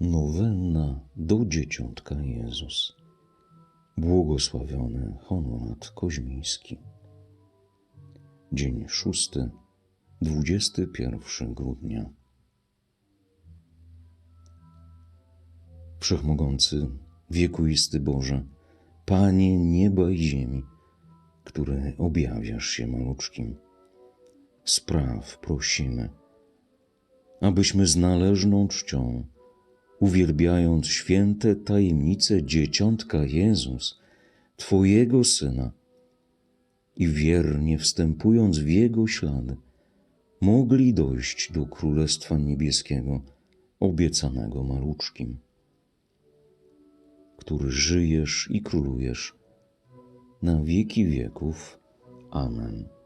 Nowenna do Dzieciątka Jezus. Błogosławiony Honorat Koźmiński. Dzień szósty, 21 grudnia. Wszechmogący, wiekuisty Boże, Panie nieba i ziemi, który objawiasz się maluczkim, spraw prosimy, abyśmy z należną czcią, uwielbiając święte tajemnice Dzieciątka Jezus, Twojego Syna, i wiernie wstępując w Jego ślady, mogli dojść do Królestwa Niebieskiego, obiecanego maluczkim, który żyjesz i królujesz na wieki wieków. Amen.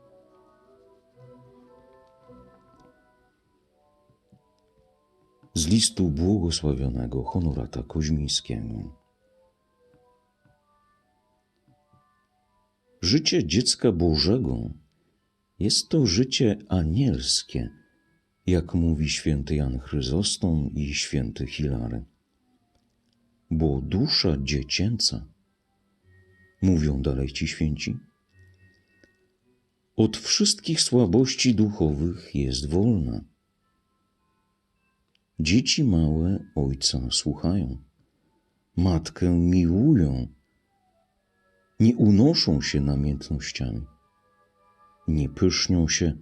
Z listu błogosławionego Honorata Koźmińskiego. Życie dziecka Bożego jest to życie anielskie, jak mówi święty Jan Chryzostom i święty Hilary. Bo dusza dziecięca, mówią dalej ci święci, od wszystkich słabości duchowych jest wolna. Dzieci małe ojca słuchają, matkę miłują, nie unoszą się namiętnościami, nie pysznią się,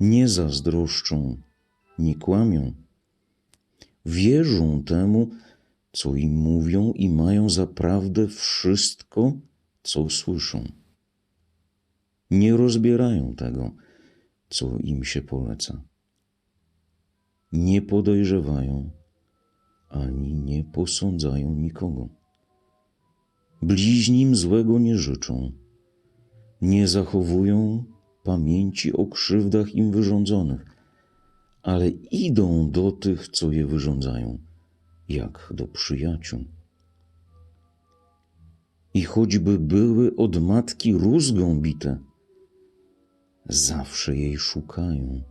nie zazdroszczą, nie kłamią. Wierzą temu, co im mówią i mają za prawdę wszystko, co słyszą. Nie rozbierają tego, co im się poleca. Nie podejrzewają ani nie posądzają nikogo. Bliźnim złego nie życzą, nie zachowują pamięci o krzywdach im wyrządzonych, ale idą do tych, co je wyrządzają, jak do przyjaciół. I choćby były od matki rózgą bite, zawsze jej szukają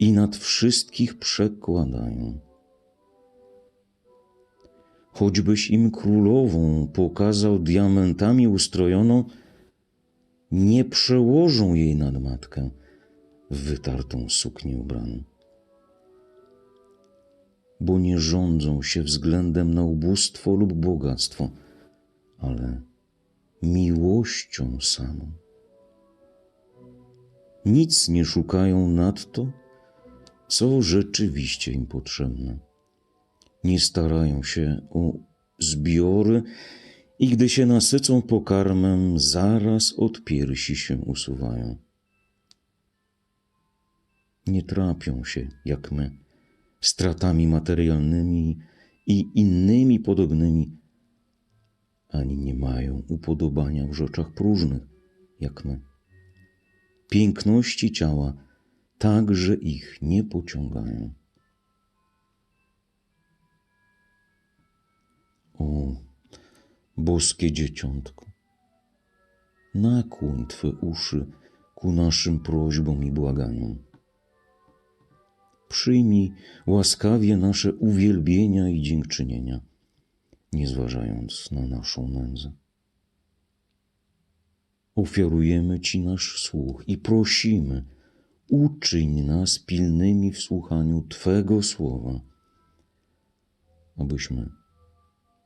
i nad wszystkich przekładają choćbyś im królową pokazał diamentami ustrojoną, nie przełożą jej nad matkę w wytartą suknię ubraną. Bo nie rządzą się względem na ubóstwo lub bogactwo, ale miłością samą. Nic nie szukają nadto, co rzeczywiście im potrzebne nie starają się o zbiory i gdy się nasycą pokarmem, zaraz od piersi się usuwają. Nie trapią się, jak my, stratami materialnymi i innymi podobnymi, ani nie mają upodobania w rzeczach próżnych, jak my. Piękności ciała także ich nie pociągają. O, boskie dzieciątko, nakłoń Twe uszy ku naszym prośbom i błaganiom. Przyjmij łaskawie nasze uwielbienia i dziękczynienia, nie zważając na naszą nędzę. Ofiarujemy Ci nasz słuch i prosimy, uczyń nas pilnymi w słuchaniu Twego słowa, abyśmy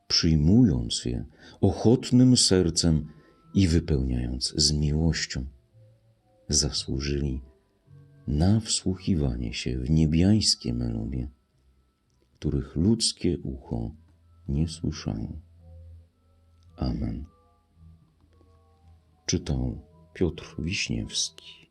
przyjmując je ochotnym sercem i wypełniając z miłością, zasłużyli na wsłuchiwanie się w niebiańskie melodie, których ludzkie ucho nie słyszało. Amen. Czytał Piotr Wiśniewski.